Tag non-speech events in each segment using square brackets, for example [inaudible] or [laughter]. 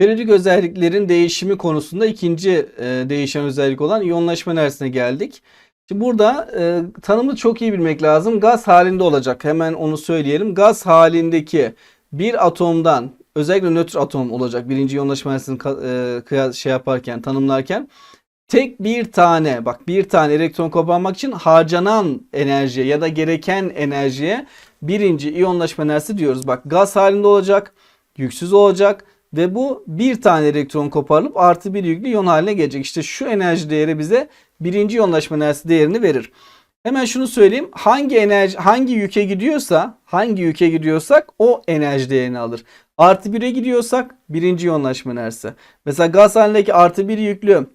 Periyodik özelliklerin değişimi konusunda ikinci e, değişen özellik olan iyonlaşma enerjisine geldik. Şimdi burada e, tanımı çok iyi bilmek lazım. Gaz halinde olacak. Hemen onu söyleyelim. Gaz halindeki bir atomdan özellikle nötr atom olacak. Birinci iyonlaşma enerjisini e, şey yaparken, tanımlarken tek bir tane bak bir tane elektron koparmak için harcanan enerjiye ya da gereken enerjiye birinci iyonlaşma enerjisi diyoruz. Bak gaz halinde olacak, yüksüz olacak ve bu bir tane elektron koparılıp artı bir yüklü iyon haline gelecek. İşte şu enerji değeri bize birinci iyonlaşma enerjisi değerini verir. Hemen şunu söyleyeyim. Hangi enerji hangi yüke gidiyorsa, hangi yüke gidiyorsak o enerji değerini alır. Artı 1'e gidiyorsak birinci iyonlaşma enerjisi. Mesela gaz halindeki artı bir yüklü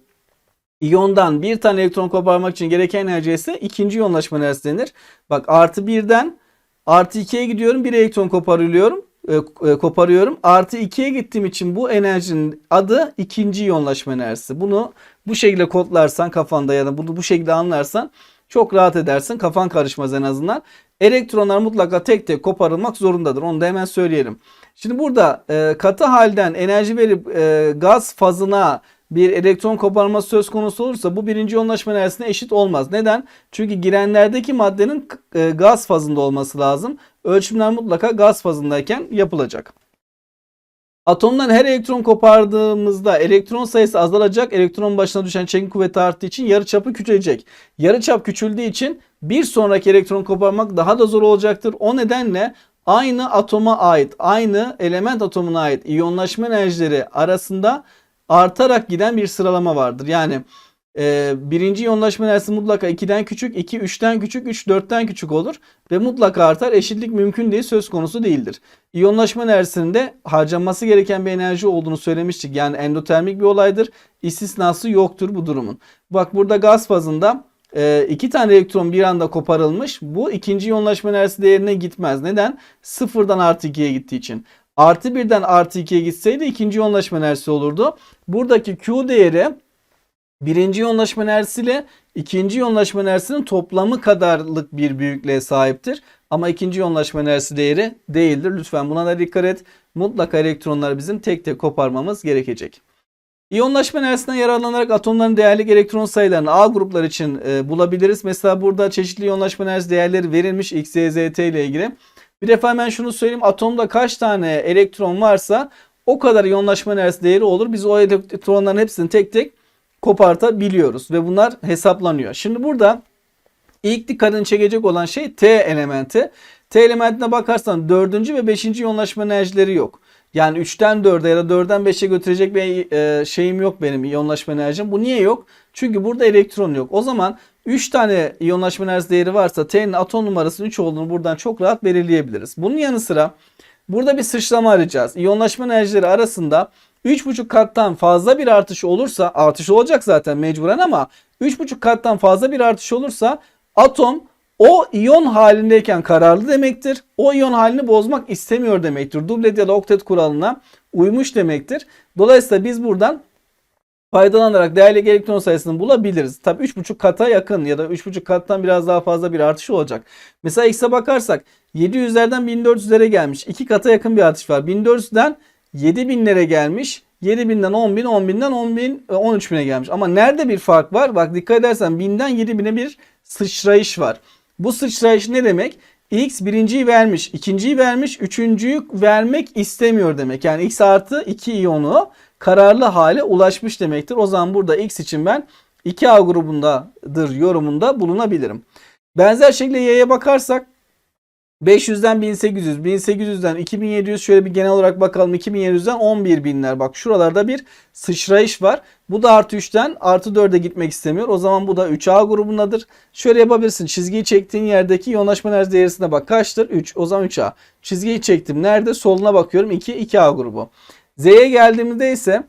İyondan bir tane elektron koparmak için gereken enerji ise ikinci iyonlaşma enerjisi denir. Bak artı birden artı 2'ye gidiyorum bir elektron koparılıyorum. E, e, koparıyorum. Artı 2'ye gittiğim için bu enerjinin adı ikinci iyonlaşma enerjisi. Bunu bu şekilde kodlarsan kafanda ya da bunu bu şekilde anlarsan çok rahat edersin. Kafan karışmaz en azından. Elektronlar mutlaka tek tek koparılmak zorundadır. Onu da hemen söyleyelim. Şimdi burada e, katı halden enerji verip e, gaz fazına bir elektron koparması söz konusu olursa bu birinci yoğunlaşma enerjisine eşit olmaz. Neden? Çünkü girenlerdeki maddenin e, gaz fazında olması lazım. Ölçümler mutlaka gaz fazındayken yapılacak. Atomdan her elektron kopardığımızda elektron sayısı azalacak. Elektron başına düşen çekim kuvveti arttığı için yarıçapı küçülecek. Yarıçap küçüldüğü için bir sonraki elektron koparmak daha da zor olacaktır. O nedenle aynı atoma ait, aynı element atomuna ait iyonlaşma enerjileri arasında artarak giden bir sıralama vardır. Yani e, birinci iyonlaşma enerjisi mutlaka 2'den küçük, 2 3'ten küçük, 3 4'ten küçük olur ve mutlaka artar. Eşitlik mümkün değil, söz konusu değildir. İyonlaşma enerjisinin de harcanması gereken bir enerji olduğunu söylemiştik. Yani endotermik bir olaydır. İstisnası yoktur bu durumun. Bak burada gaz fazında e, iki tane elektron bir anda koparılmış. Bu ikinci iyonlaşma enerjisi değerine gitmez. Neden? Sıfırdan artı 2'ye gittiği için. Artı birden artı 2'ye gitseydi ikinci yoğunlaşma enerjisi olurdu. Buradaki Q değeri birinci yoğunlaşma enerjisiyle ikinci yoğunlaşma enerjisinin toplamı kadarlık bir büyüklüğe sahiptir. Ama ikinci yoğunlaşma enerjisi değeri değildir. Lütfen buna da dikkat et. Mutlaka elektronları bizim tek tek koparmamız gerekecek. İyonlaşma enerjisinden yararlanarak atomların değerlik elektron sayılarını A gruplar için e, bulabiliriz. Mesela burada çeşitli iyonlaşma enerjisi değerleri verilmiş X, Y, Z, T ile ilgili. Bir defa hemen şunu söyleyeyim. Atomda kaç tane elektron varsa o kadar iyonlaşma enerjisi değeri olur. Biz o elektronların hepsini tek tek kopartabiliyoruz ve bunlar hesaplanıyor. Şimdi burada ilk dikkatini çekecek olan şey T elementi. T elementine bakarsan 4. ve 5. iyonlaşma enerjileri yok. Yani 3'ten 4'e ya da 4'den 5'e götürecek bir e, şeyim yok benim iyonlaşma enerjim. Bu niye yok? Çünkü burada elektron yok. O zaman 3 tane iyonlaşma enerjisi değeri varsa T'nin atom numarasının 3 olduğunu buradan çok rahat belirleyebiliriz. Bunun yanı sıra burada bir sıçrama arayacağız. İyonlaşma enerjileri arasında 3,5 kattan fazla bir artış olursa artış olacak zaten mecburen ama 3,5 kattan fazla bir artış olursa atom o iyon halindeyken kararlı demektir. O iyon halini bozmak istemiyor demektir. Dublet ya da oktet kuralına uymuş demektir. Dolayısıyla biz buradan faydalanarak değerli elektron sayısını bulabiliriz. Tabi 3,5 kata yakın ya da 3,5 kattan biraz daha fazla bir artış olacak. Mesela X'e bakarsak 700'lerden 1400'lere gelmiş. 2 kata yakın bir artış var. 1400'den 7000'lere gelmiş. 7000'den 10.000, 10.000'den 10.000, 13.000'e gelmiş. Ama nerede bir fark var? Bak dikkat edersen 1000'den 7000'e bir sıçrayış var. Bu sıçrayış ne demek? X birinciyi vermiş, ikinciyi vermiş, üçüncüyü vermek istemiyor demek. Yani X artı 2 iyonu kararlı hale ulaşmış demektir. O zaman burada X için ben 2A grubundadır yorumunda bulunabilirim. Benzer şekilde Y'ye bakarsak 500'den 1800, 1800'den 2700 şöyle bir genel olarak bakalım 2700'den 11 binler. Bak şuralarda bir sıçrayış var. Bu da artı 3'ten artı 4'e gitmek istemiyor. O zaman bu da 3A grubundadır. Şöyle yapabilirsin. Çizgiyi çektiğin yerdeki yoğunlaşma enerji değerisine bak. Kaçtır? 3. O zaman 3A. Çizgiyi çektim. Nerede? Soluna bakıyorum. 2. 2A grubu. Z'ye geldiğimizde ise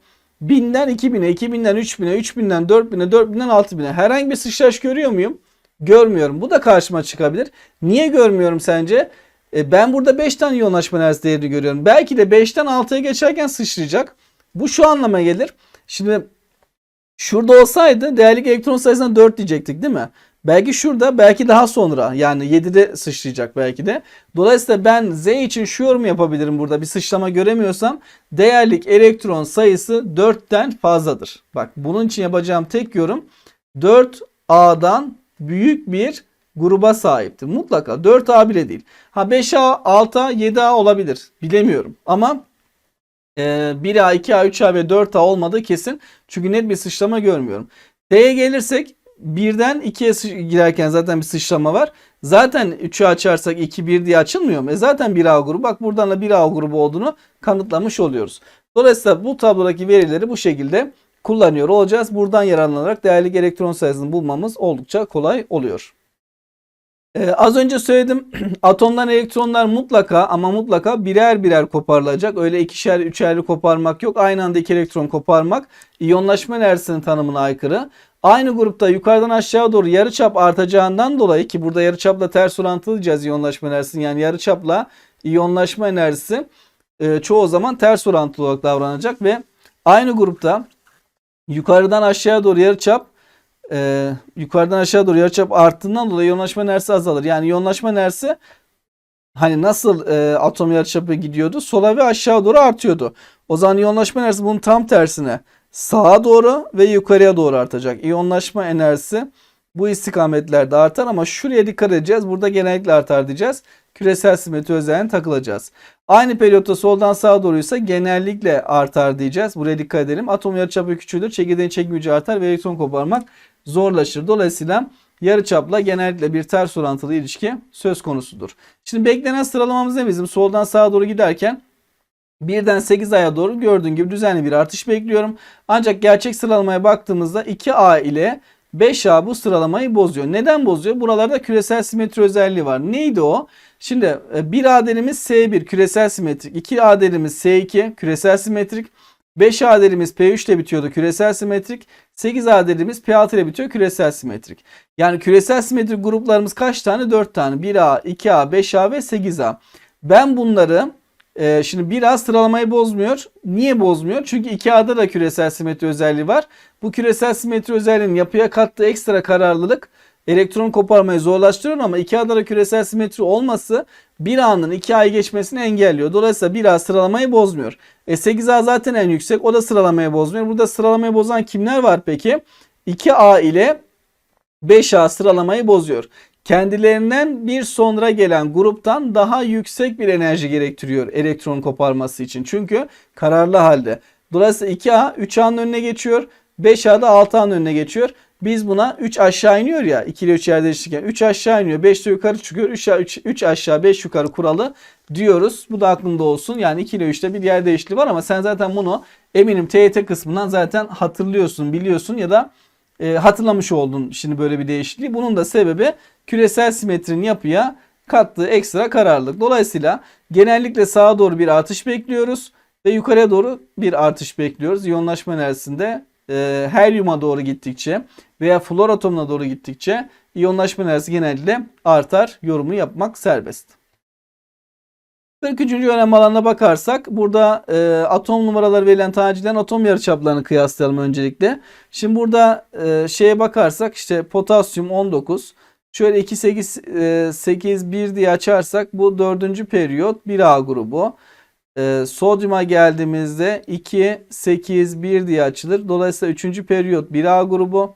1000'den 2000'e, 2000'den 3000'e, 3000'den 4000'e, 4000'den 6000'e herhangi bir sıçrayış görüyor muyum? Görmüyorum. Bu da karşıma çıkabilir. Niye görmüyorum sence? E, ben burada 5 tane yoğunlaşma enerjisi değerini görüyorum. Belki de 5'ten 6'ya geçerken sıçrayacak. Bu şu anlama gelir. Şimdi şurada olsaydı değerli elektron sayısına 4 diyecektik değil mi? Belki şurada belki daha sonra yani 7'de sıçrayacak belki de. Dolayısıyla ben Z için şu yorum yapabilirim burada bir sıçrama göremiyorsam değerlik elektron sayısı 4'ten fazladır. Bak bunun için yapacağım tek yorum 4A'dan büyük bir gruba sahiptir. Mutlaka 4A bile değil. Ha 5A, 6A, 7A olabilir. Bilemiyorum. Ama e, 1A, 2A, 3A ve 4A olmadığı kesin. Çünkü net bir sıçrama görmüyorum. D'ye gelirsek birden 2'ye girerken zaten bir sıçrama var. Zaten 3'ü açarsak 2 1 diye açılmıyor mu? E zaten 1A grubu. Bak buradan da 1A grubu olduğunu kanıtlamış oluyoruz. Dolayısıyla bu tablodaki verileri bu şekilde kullanıyor olacağız. Buradan yararlanarak değerli elektron sayısını bulmamız oldukça kolay oluyor. Ee, az önce söyledim [clears throat] atomdan elektronlar mutlaka ama mutlaka birer birer koparılacak. Öyle ikişer üçerli koparmak yok. Aynı anda iki elektron koparmak iyonlaşma enerjisinin tanımına aykırı. Aynı grupta yukarıdan aşağı doğru yarıçap artacağından dolayı ki burada yarıçapla ters orantılıyacağız iyonlaşma enerjisini. Yani yarıçapla iyonlaşma enerjisi e, çoğu zaman ters orantılı olarak davranacak ve aynı grupta yukarıdan aşağı doğru yarıçap e, yukarıdan aşağı doğru yarıçap arttığından dolayı iyonlaşma enerjisi azalır. Yani iyonlaşma enerjisi hani nasıl e, atom yarıçapı gidiyordu? Sola ve aşağı doğru artıyordu. O zaman iyonlaşma enerjisi bunun tam tersine sağa doğru ve yukarıya doğru artacak. İyonlaşma enerjisi bu istikametlerde artar ama şuraya dikkat edeceğiz. Burada genellikle artar diyeceğiz. Küresel simetri özelliğine takılacağız. Aynı periyotta soldan sağa doğruysa genellikle artar diyeceğiz. Buraya dikkat edelim. Atom yarıçapı küçülür. Çekirdeğin çekim gücü artar ve elektron koparmak zorlaşır. Dolayısıyla yarıçapla genellikle bir ters orantılı ilişki söz konusudur. Şimdi beklenen sıralamamız ne bizim? Soldan sağa doğru giderken birden 8 aya doğru gördüğün gibi düzenli bir artış bekliyorum. Ancak gerçek sıralamaya baktığımızda 2A ile 5A bu sıralamayı bozuyor. Neden bozuyor? Buralarda küresel simetri özelliği var. Neydi o? Şimdi 1A değerimiz S1 küresel simetrik. 2A değerimiz S2 küresel simetrik. 5A değerimiz P3 ile bitiyordu küresel simetrik. 8A değerimiz P6 ile bitiyor küresel simetrik. Yani küresel simetrik gruplarımız kaç tane? 4 tane. 1A, 2A, 5A ve 8A. Ben bunları e, şimdi 1A sıralamayı bozmuyor. Niye bozmuyor? Çünkü 2A'da da küresel simetri özelliği var. Bu küresel simetri özelliğinin yapıya kattığı ekstra kararlılık elektron koparmayı zorlaştırıyor ama 2A'da da küresel simetri olması 1A'nın 2A'yı geçmesini engelliyor. Dolayısıyla 1A sıralamayı bozmuyor. E 8A zaten en yüksek. O da sıralamayı bozmuyor. Burada sıralamayı bozan kimler var peki? 2A ile 5A sıralamayı bozuyor. Kendilerinden bir sonra gelen gruptan daha yüksek bir enerji gerektiriyor elektron koparması için. Çünkü kararlı halde. Dolayısıyla 2A 3A'nın önüne geçiyor. 5A da 6A'nın önüne geçiyor. Biz buna 3 aşağı iniyor ya 2 ile 3 yer değiştirirken 3 aşağı iniyor 5 de yukarı çıkıyor 3, 3, 3 aşağı 5 yukarı kuralı diyoruz. Bu da aklında olsun yani 2 ile 3'te bir yer değişikliği var ama sen zaten bunu eminim TYT kısmından zaten hatırlıyorsun biliyorsun ya da e, hatırlamış oldun şimdi böyle bir değişikliği. Bunun da sebebi küresel simetrinin yapıya kattığı ekstra kararlılık. Dolayısıyla genellikle sağa doğru bir artış bekliyoruz ve yukarıya doğru bir artış bekliyoruz. İyonlaşma enerjisinde e, helyuma doğru gittikçe veya flor atomuna doğru gittikçe iyonlaşma enerjisi genellikle artar. Yorumu yapmak serbest. 43. önem alanına bakarsak burada e, atom numaraları verilen taneciklerin atom yarıçaplarını kıyaslayalım öncelikle. Şimdi burada e, şeye bakarsak işte potasyum 19 şöyle 2 8 e, 8 1 diye açarsak bu dördüncü periyot 1A grubu. E, sodyuma geldiğimizde 2 8 1 diye açılır. Dolayısıyla 3. periyot 1A grubu.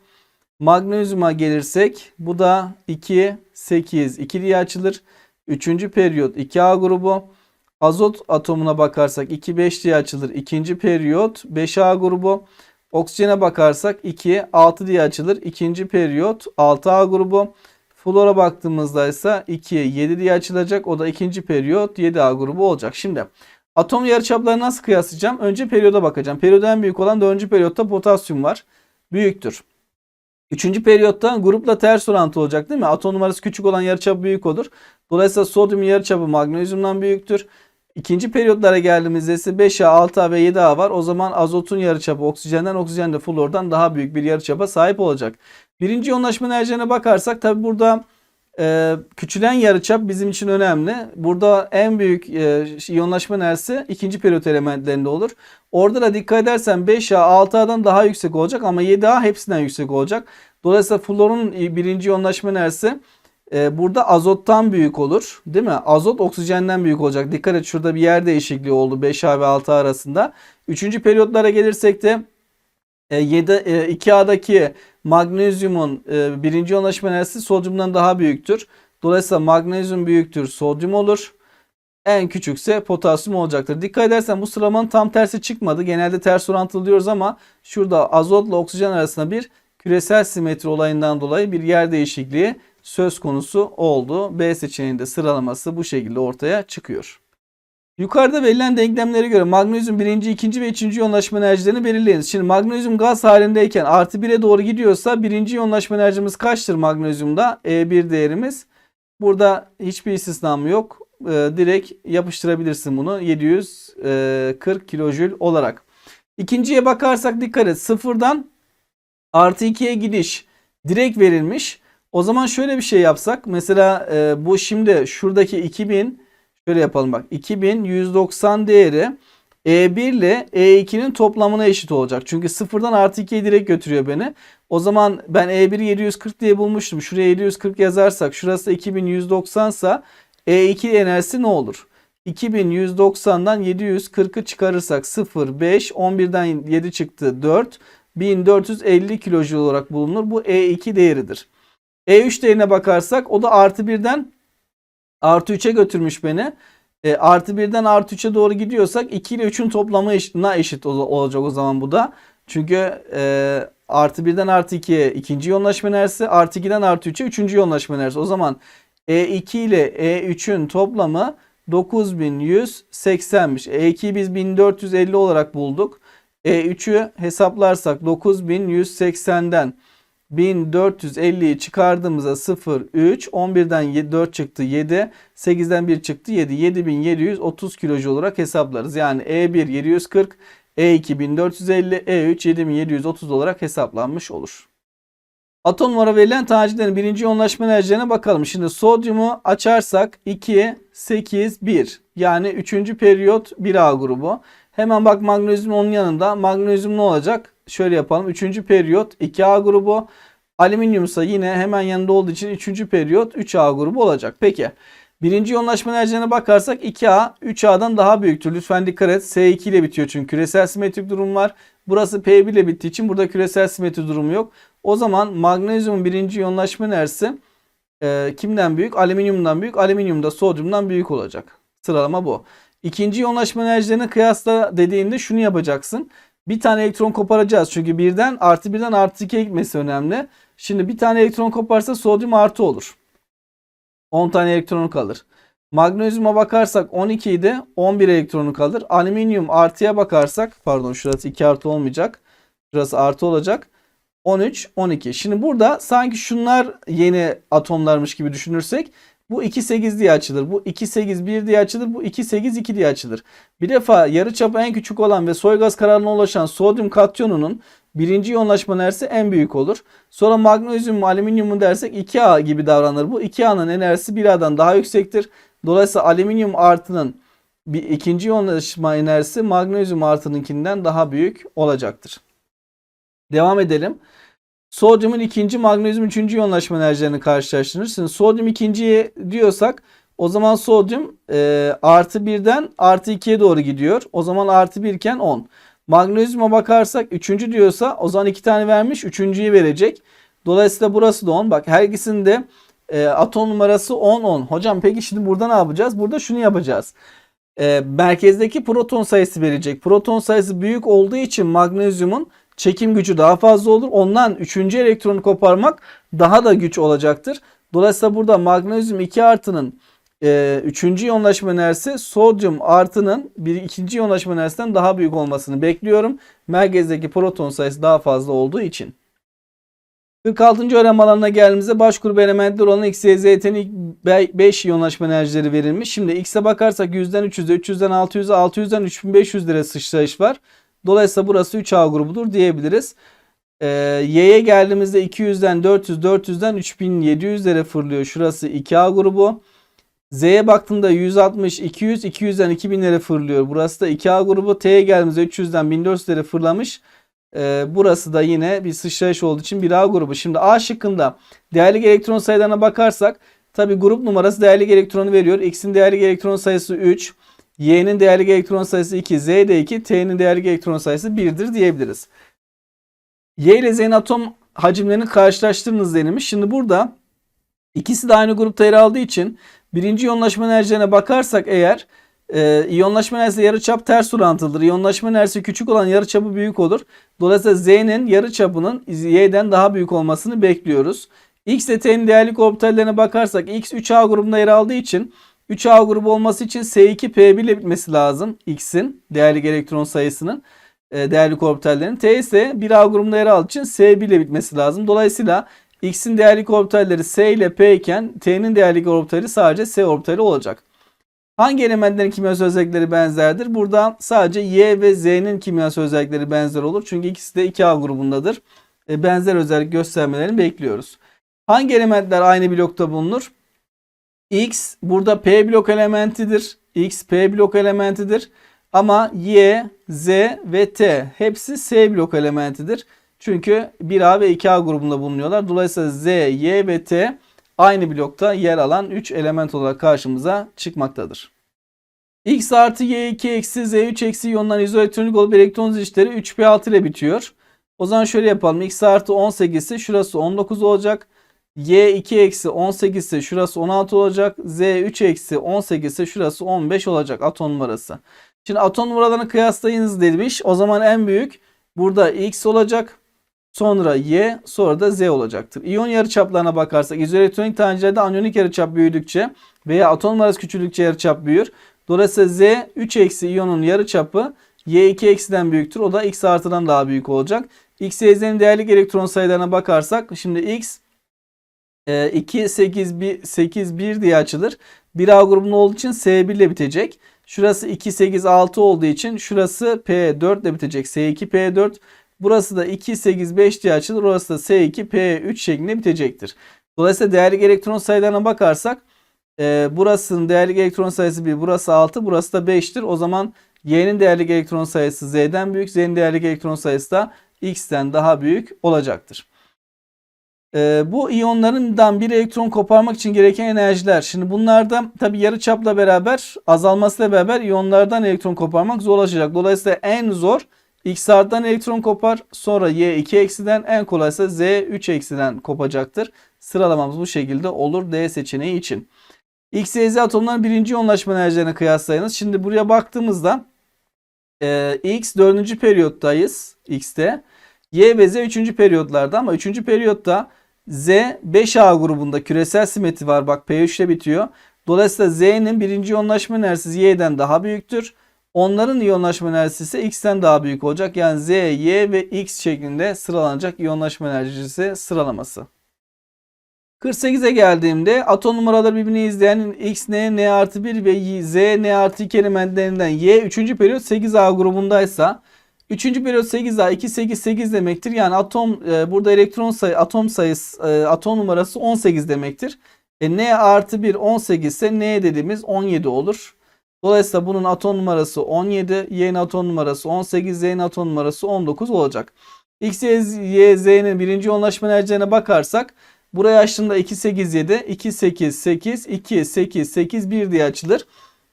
Magnezyuma gelirsek bu da 2 8 2 diye açılır. Üçüncü periyot 2A grubu. Azot atomuna bakarsak 2-5 diye açılır. İkinci periyot 5A grubu. Oksijene bakarsak 2 6 diye açılır. İkinci periyot 6A grubu. Flora baktığımızda ise 2 7 diye açılacak. O da ikinci periyot 7A grubu olacak. Şimdi atom yarıçaplarını nasıl kıyaslayacağım? Önce periyoda bakacağım. Periyoda en büyük olan 4. periyotta potasyum var. Büyüktür. Üçüncü periyotta grupla ters orantı olacak değil mi? Atom numarası küçük olan yarıçap büyük olur. Dolayısıyla sodyum yarıçapı magnezyumdan büyüktür. İkinci periyotlara geldiğimizde ise 5A, 6A ve 7A var. O zaman azotun yarıçapı oksijenden, oksijen de flordan daha büyük bir yarıçapa sahip olacak. Birinci yoğunlaşma enerjilerine bakarsak tabi burada e, küçülen yarıçap bizim için önemli. Burada en büyük e, iyonlaşma enerjisi ikinci periyot elementlerinde olur. Orada da dikkat edersen 5A 6A'dan daha yüksek olacak ama 7A hepsinden yüksek olacak. Dolayısıyla florun birinci iyonlaşma enerjisi e, burada azottan büyük olur. Değil mi? Azot oksijenden büyük olacak. Dikkat et şurada bir yer değişikliği oldu 5A ve 6A arasında. Üçüncü periyotlara gelirsek de e, 7, e, 2A'daki magnezyumun e, birinci iyonlaşma enerjisi sodyumdan daha büyüktür. Dolayısıyla magnezyum büyüktür, sodyum olur. En küçükse potasyum olacaktır. Dikkat edersen bu sıralamanın tam tersi çıkmadı. Genelde ters orantılı diyoruz ama şurada azotla oksijen arasında bir küresel simetri olayından dolayı bir yer değişikliği söz konusu oldu. B seçeneğinde sıralaması bu şekilde ortaya çıkıyor. Yukarıda verilen denklemlere göre magnezyum birinci, ikinci ve üçüncü yoğunlaşma enerjilerini belirleyiniz. Şimdi magnezyum gaz halindeyken artı 1'e doğru gidiyorsa birinci yoğunlaşma enerjimiz kaçtır magnezyumda? E1 değerimiz. Burada hiçbir istisnam yok. Ee, direkt yapıştırabilirsin bunu 740 kilojül olarak. İkinciye bakarsak dikkat et. Sıfırdan artı 2'ye gidiş direkt verilmiş. O zaman şöyle bir şey yapsak. Mesela e, bu şimdi şuradaki 2000 şöyle yapalım bak. 2190 değeri E1 ile E2'nin toplamına eşit olacak. Çünkü sıfırdan artı 2'ye direkt götürüyor beni. O zaman ben E1'i 740 diye bulmuştum. Şuraya 740 yazarsak şurası 2190 ise E2 enerjisi ne olur? 2190'dan 740'ı çıkarırsak 0, 5, 11'den 7 çıktı 4, 1450 kilojül olarak bulunur. Bu E2 değeridir. E3 değerine bakarsak o da artı 1'den artı 3'e götürmüş beni. E, artı 1'den artı 3'e doğru gidiyorsak 2 ile 3'ün toplamına eşit, olacak o zaman bu da. Çünkü e, artı 1'den artı 2'ye ikinci yoğunlaşma enerjisi, artı 2'den artı 3'e üçüncü yoğunlaşma enerjisi. O zaman E2 ile E3'ün toplamı 9180'miş. E2'yi biz 1450 olarak bulduk. E3'ü hesaplarsak 9180'den 1450'yi çıkardığımızda 0, 3, 11'den 4 çıktı 7, 8'den 1 çıktı 7, 7730 kilojoule olarak hesaplarız. Yani E1 740, E2 1450, E3 7730 olarak hesaplanmış olur. Atom numara verilen taneciklerin birinci yoğunlaşma enerjilerine bakalım. Şimdi sodyumu açarsak 2, 8, 1. Yani 3. periyot 1A grubu. Hemen bak magnezyum onun yanında. Magnezyum ne olacak? Şöyle yapalım. 3. periyot 2A grubu. Alüminyum ise yine hemen yanında olduğu için 3. periyot 3A grubu olacak. Peki. Birinci yoğunlaşma enerjilerine bakarsak 2A 3A'dan daha büyüktür. Lütfen dikkat et. S2 ile bitiyor çünkü küresel simetrik durum var. Burası P1 ile bittiği için burada küresel simetri durumu yok. O zaman magnezyumun birinci yoğunlaşma enerjisi e, kimden büyük? Alüminyumdan büyük. Alüminyum da sodyumdan büyük olacak. Sıralama bu. İkinci yoğunlaşma enerjilerine kıyasla dediğinde şunu yapacaksın. Bir tane elektron koparacağız. Çünkü birden artı birden artı 2'ye gitmesi önemli. Şimdi bir tane elektron koparsa sodyum artı olur. 10 tane elektronu kalır. Magnezyuma bakarsak 12 idi. 11 elektronu kalır. Alüminyum artıya bakarsak pardon şurası 2 artı olmayacak. Şurası artı olacak. 13, 12. Şimdi burada sanki şunlar yeni atomlarmış gibi düşünürsek bu 2 8 diye açılır. Bu 2 8 1 diye açılır. Bu 2 8 2 diye açılır. Bir defa yarıçapı en küçük olan ve soy gaz kararına ulaşan sodyum katyonunun birinci yoğunlaşma enerjisi en büyük olur. Sonra magnezyum mu alüminyum mu dersek 2A gibi davranır. Bu 2A'nın enerjisi 1A'dan daha yüksektir. Dolayısıyla alüminyum artının bir ikinci yoğunlaşma enerjisi magnezyum artınınkinden daha büyük olacaktır. Devam edelim. Sodyumun ikinci, magnezyum üçüncü yoğunlaşma enerjilerini karşılaştırırız. Şimdi sodyum ikinciye diyorsak o zaman sodyum e, artı birden artı ikiye doğru gidiyor. O zaman artı bir iken 10. Magnezyuma bakarsak üçüncü diyorsa o zaman iki tane vermiş. Üçüncüyü verecek. Dolayısıyla burası da 10. Bak her ikisinde e, atom numarası 10 10. Hocam peki şimdi burada ne yapacağız? Burada şunu yapacağız. E, merkezdeki proton sayısı verecek. Proton sayısı büyük olduğu için magnezyumun çekim gücü daha fazla olur. Ondan 3. elektronu koparmak daha da güç olacaktır. Dolayısıyla burada magnezyum 2 artının 3. E, iyonlaşma enerjisi sodyum artının 1 2. iyonlaşma enerjisinden daha büyük olmasını bekliyorum. Merkezdeki proton sayısı daha fazla olduğu için. 46. öğrenme alanına geldiğimizde baş grubu elementler olan X, Y, Z'nin ilk 5 iyonlaşma enerjileri verilmiş. Şimdi X'e bakarsak 100'den 300'e, 300'den 600'e, 600'den 3500 lira sıçrayış var. Dolayısıyla burası 3A grubudur diyebiliriz. Ee, Y'ye geldiğimizde 200'den 400, 400'den 3700'lere fırlıyor. Şurası 2A grubu. Z'ye baktığımda 160, 200, 200'den 2000'lere fırlıyor. Burası da 2A grubu. T'ye geldiğimizde 300'den 1400'lere fırlamış. Ee, burası da yine bir sıçrayış olduğu için bir A grubu. Şimdi A şıkkında değerli elektron sayılarına bakarsak tabi grup numarası değerli elektronu veriyor. X'in değerli elektron sayısı 3. Y'nin değerli elektron sayısı 2. Z'de 2. T'nin değerli elektron sayısı 1'dir diyebiliriz. Y ile Z'nin atom hacimlerini karşılaştırınız denilmiş. Şimdi burada ikisi de aynı grupta yer aldığı için birinci iyonlaşma enerjilerine bakarsak eğer e, iyonlaşma enerjisi yarıçap ters orantılıdır. İyonlaşma enerjisi küçük olan yarıçapı büyük olur. Dolayısıyla Z'nin yarıçapının Y'den daha büyük olmasını bekliyoruz. X ile T'nin değerlik orbitallerine bakarsak X 3A grubunda yer aldığı için 3A grubu olması için S2P1 ile bitmesi lazım. X'in değerlik elektron sayısının e, değerlik orbitallerinin. T ise 1A grubunda yer aldığı için S1 ile bitmesi lazım. Dolayısıyla X'in değerlik orbitalleri S ile P iken T'nin değerlik orbitali sadece S orbitali olacak. Hangi elementlerin kimyasal özellikleri benzerdir? Burada sadece Y ve Z'nin kimyasal özellikleri benzer olur. Çünkü ikisi de 2A grubundadır. E, benzer özellik göstermelerini bekliyoruz. Hangi elementler aynı blokta bulunur? X burada P blok elementidir. X P blok elementidir. Ama Y, Z ve T hepsi S blok elementidir. Çünkü 1A ve 2A grubunda bulunuyorlar. Dolayısıyla Z, Y ve T aynı blokta yer alan 3 element olarak karşımıza çıkmaktadır. X artı Y2 eksi Z3 eksi iyonlar izoelektronik olup elektron zilişleri 3P6 ile bitiyor. O zaman şöyle yapalım. X artı 18 ise şurası 19 olacak. Y2 eksi 18 ise şurası 16 olacak. Z3 eksi 18 ise şurası 15 olacak atom numarası. Şimdi atom numaralarını kıyaslayınız demiş. O zaman en büyük burada X olacak. Sonra Y sonra da Z olacaktır. İyon yarıçaplarına bakarsak izoelektronik tanecilerde anyonik yarıçap büyüdükçe veya atom numarası küçüldükçe yarıçap büyür. Dolayısıyla Z 3 eksi iyonun yarıçapı Y2 eksiden büyüktür. O da X artıdan daha büyük olacak. X, Y, Z'nin değerlik elektron sayılarına bakarsak şimdi X 2, 8, 1, 8, 1 diye açılır. 1A grubunda olduğu için S1 ile bitecek. Şurası 2, 8, 6 olduğu için şurası P4 ile bitecek. S2, P4. Burası da 2, 8, 5 diye açılır. Orası da S2, P3 şeklinde bitecektir. Dolayısıyla değerli elektron sayılarına bakarsak e, burasının değerli elektron sayısı 1, burası 6, burası da 5'tir. O zaman Y'nin değerli elektron sayısı Z'den büyük, Z'nin değerli elektron sayısı da X'ten daha büyük olacaktır. E, bu iyonlarından bir elektron koparmak için gereken enerjiler. Şimdi bunlarda tabi yarıçapla beraber azalmasıyla beraber iyonlardan elektron koparmak zorlaşacak. Dolayısıyla en zor X elektron kopar. Sonra Y 2 eksiden en kolaysa Z 3 eksiden kopacaktır. Sıralamamız bu şekilde olur D seçeneği için. X, Y, Z atomların birinci yoğunlaşma enerjilerine kıyaslayınız. Şimdi buraya baktığımızda e, X 4. periyottayız. X'te. Y ve Z 3. periyotlarda ama 3. periyotta Z 5A grubunda küresel simetri var. Bak P3 ile bitiyor. Dolayısıyla Z'nin birinci yoğunlaşma enerjisi Y'den daha büyüktür. Onların iyonlaşma enerjisi ise X'ten daha büyük olacak. Yani Z, Y ve X şeklinde sıralanacak iyonlaşma enerjisi sıralaması. 48'e geldiğimde atom numaraları birbirini izleyen X, N, N artı 1 ve Z, N artı 2 elementlerinden Y 3. periyot 8A grubundaysa 3. periyot 8A 2, 8, 8 demektir. Yani atom e, burada elektron sayı, atom sayısı, e, atom numarası 18 demektir. E, N artı 1 18 ise N dediğimiz 17 olur. Dolayısıyla bunun atom numarası 17, Y'nin atom numarası 18, Z'nin atom numarası 19 olacak. X, Y, Z'nin birinci yoğunlaşma enerjilerine bakarsak buraya açtığımda 2, 8, 7, 2, 8, 8, 2, 8, 8, 1 diye açılır.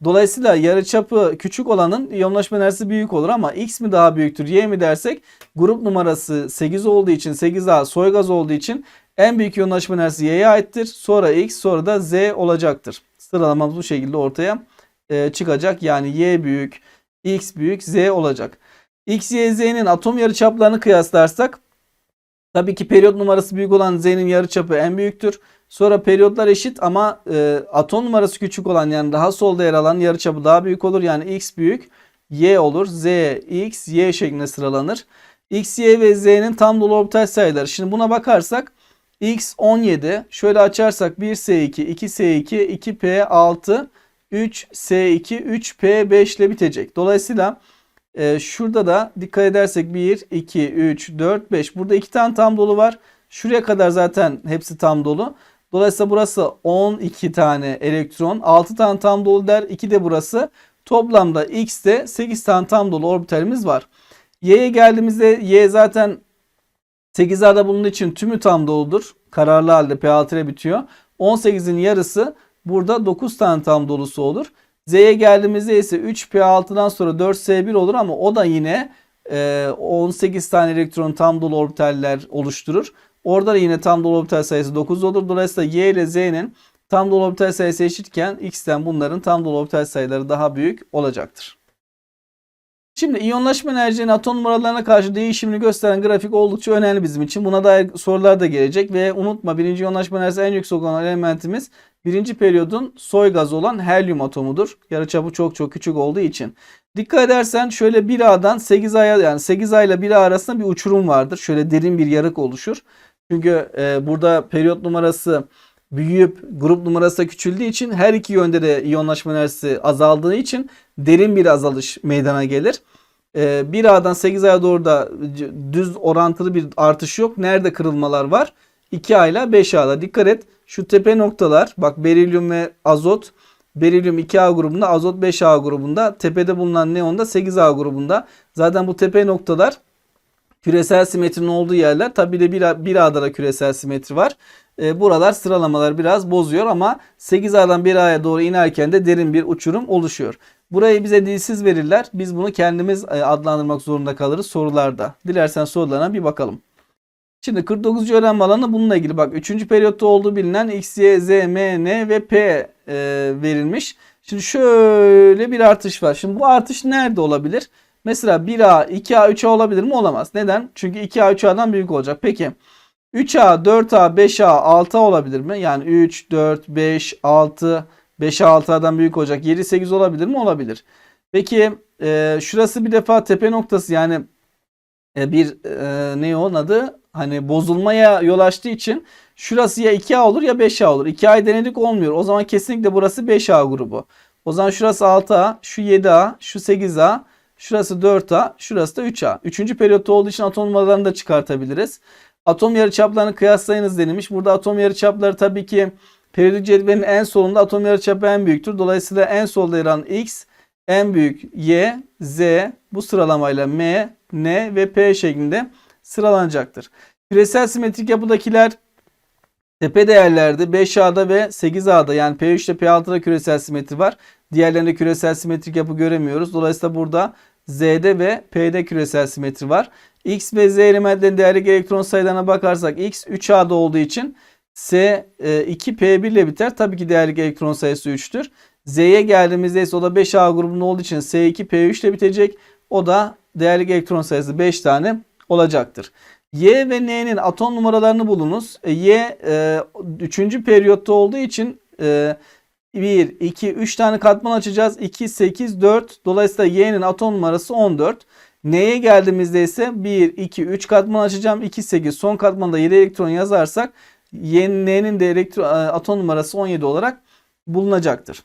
Dolayısıyla yarıçapı küçük olanın yoğunlaşma enerjisi büyük olur ama X mi daha büyüktür Y mi dersek grup numarası 8 olduğu için 8A soy gaz olduğu için en büyük yoğunlaşma enerjisi Y'ye aittir. Sonra X sonra da Z olacaktır. Sıralamamız bu şekilde ortaya e, çıkacak. Yani Y büyük, X büyük, Z olacak. X, Y, Z'nin atom yarıçaplarını kıyaslarsak tabii ki periyot numarası büyük olan Z'nin yarıçapı en büyüktür. Sonra periyotlar eşit ama e, atom numarası küçük olan yani daha solda yer alan yarıçapı daha büyük olur. Yani X büyük, Y olur. Z, X, Y şeklinde sıralanır. X, Y ve Z'nin tam dolu orbital sayıları. Şimdi buna bakarsak X 17. Şöyle açarsak 1S2, 2S2, 2P6, 3 S2 3 P5 ile bitecek. Dolayısıyla Ee, şurada da dikkat edersek 1, 2, 3, 4, 5. Burada 2 tane tam dolu var. Şuraya kadar zaten hepsi tam dolu. Dolayısıyla burası 12 tane elektron. 6 tane tam dolu der. 2 de burası. Toplamda X'te 8 tane tam dolu orbitalimiz var. Y'ye geldiğimizde Y zaten 8 A'da bulunduğu için tümü tam doludur. Kararlı halde P6 ile bitiyor. 18'in yarısı burada 9 tane tam dolusu olur. Z'ye geldiğimizde ise 3P6'dan sonra 4S1 olur ama o da yine e, 18 tane elektron tam dolu orbitaller oluşturur. Orada da yine tam dolu orbital sayısı 9 olur. Dolayısıyla Y ile Z'nin tam dolu orbital sayısı eşitken X'ten bunların tam dolu orbital sayıları daha büyük olacaktır. Şimdi iyonlaşma enerjinin atom numaralarına karşı değişimini gösteren grafik oldukça önemli bizim için. Buna dair sorular da gelecek ve unutma birinci iyonlaşma enerjisi en yüksek olan elementimiz birinci periyodun soy gazı olan helyum atomudur. Yarıçapı çok çok küçük olduğu için. Dikkat edersen şöyle 1A'dan 8A'ya yani 8A ile 1A arasında bir uçurum vardır. Şöyle derin bir yarık oluşur. Çünkü e, burada periyot numarası büyüyüp grup numarası küçüldüğü için her iki yönde de iyonlaşma enerjisi azaldığı için derin bir azalış meydana gelir. Ee, 1A'dan 8A'ya doğru da düz orantılı bir artış yok. Nerede kırılmalar var? 2A ile 5A'da. Dikkat et. Şu tepe noktalar bak berilyum ve azot. Berilyum 2A grubunda, azot 5A grubunda. Tepede bulunan neon da 8A grubunda. Zaten bu tepe noktalar küresel simetrinin olduğu yerler. Tabi de 1A'da da küresel simetri var. E, buralar sıralamalar biraz bozuyor ama 8A'dan 1A'ya doğru inerken de derin bir uçurum oluşuyor. Burayı bize dilsiz verirler. Biz bunu kendimiz e, adlandırmak zorunda kalırız sorularda. Dilersen sorularına bir bakalım. Şimdi 49. öğrenme alanı bununla ilgili. Bak 3. periyotta olduğu bilinen X, Y, Z, M, N ve P e, verilmiş. Şimdi şöyle bir artış var. Şimdi bu artış nerede olabilir? Mesela 1A, 2A, 3A olabilir mi? Olamaz. Neden? Çünkü 2A, 3A'dan büyük olacak. Peki 3A, 4A, 5A, 6A olabilir mi? Yani 3, 4, 5, 6, 5'e 6'dan büyük olacak. 7, 8 olabilir mi? Olabilir. Peki e, şurası bir defa tepe noktası yani e, bir e, ne onun adı? Hani bozulmaya yol açtığı için şurası ya 2A olur ya 5A olur. 2A'yı denedik olmuyor. O zaman kesinlikle burası 5A grubu. O zaman şurası 6A, şu 7A, şu 8A, şurası 4A, şurası da 3A. Üçüncü periyotta olduğu için atom numaralarını da çıkartabiliriz. Atom yarıçaplarını kıyaslayınız denilmiş. Burada atom yarıçapları tabii ki periyodik cetvelin en solunda atom yarıçapı en büyüktür. Dolayısıyla en solda yer alan X, en büyük Y, Z bu sıralamayla M, N ve P şeklinde sıralanacaktır. Küresel simetrik yapıdakiler tepe değerlerde 5A'da ve 8A'da yani P3 ile P6'da küresel simetri var. Diğerlerinde küresel simetrik yapı göremiyoruz. Dolayısıyla burada Z'de ve P'de küresel simetri var. X ve Z elementlerin değerli elektron sayılarına bakarsak X 3A'da olduğu için S 2P1 ile biter. Tabii ki değerli elektron sayısı 3'tür. Z'ye geldiğimizde ise o da 5A grubunda olduğu için S2P3 ile bitecek. O da değerli elektron sayısı 5 tane olacaktır. Y ve N'nin atom numaralarını bulunuz. E, y 3. E, periyotta olduğu için e, 1, 2, 3 tane katman açacağız. 2, 8, 4. Dolayısıyla Y'nin atom numarası 14. N'ye geldiğimizde ise 1, 2, 3 katman açacağım. 2, 8 son katmanda 7 elektron yazarsak N'nin de elektron, e, atom numarası 17 olarak bulunacaktır.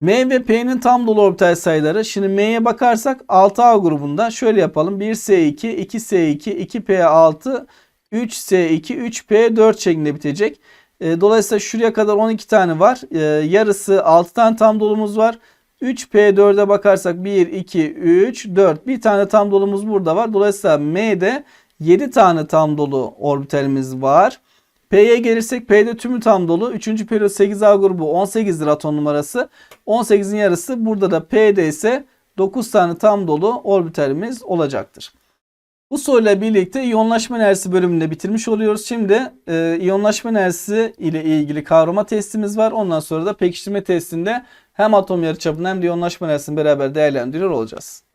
M ve P'nin tam dolu orbital sayıları. Şimdi M'ye bakarsak 6A grubunda şöyle yapalım. 1S2, 2S2, 2P6, 3S2, 3P4 şeklinde bitecek. E, dolayısıyla şuraya kadar 12 tane var. E, yarısı 6 tane tam dolumuz var. 3P4'e bakarsak 1, 2, 3, 4. Bir tane tam dolumuz burada var. Dolayısıyla M'de 7 tane tam dolu orbitalimiz var. P'ye gelirsek P'de tümü tam dolu. 3. periyot 8A grubu 18'dir atom numarası. 18'in yarısı burada da P'de ise 9 tane tam dolu orbitalimiz olacaktır. Bu soruyla birlikte iyonlaşma enerjisi bölümünde bitirmiş oluyoruz. Şimdi e, iyonlaşma enerjisi ile ilgili kavrama testimiz var. Ondan sonra da pekiştirme testinde hem atom yarıçapını hem de iyonlaşma enerjisini beraber değerlendiriyor olacağız.